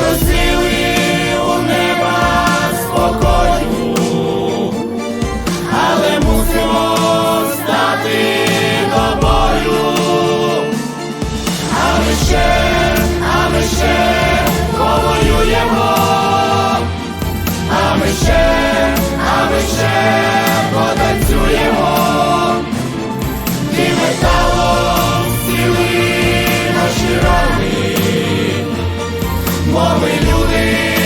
і Бо ми люди,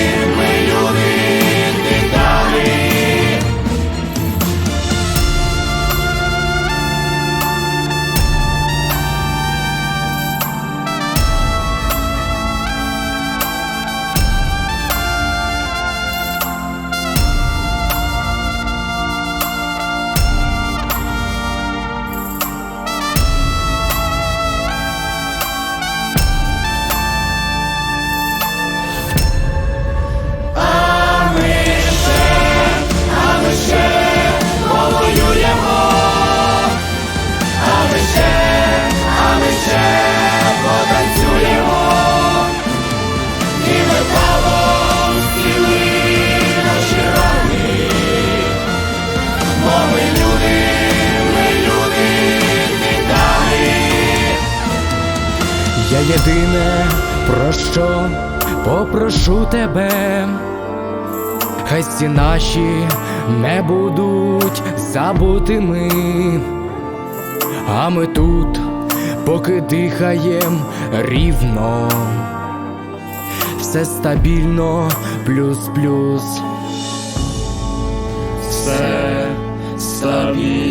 Я єдине про що попрошу тебе, хай ці наші не будуть забутими, а ми тут, поки дихаєм рівно, все стабільно, плюс-плюс. Все стабільно.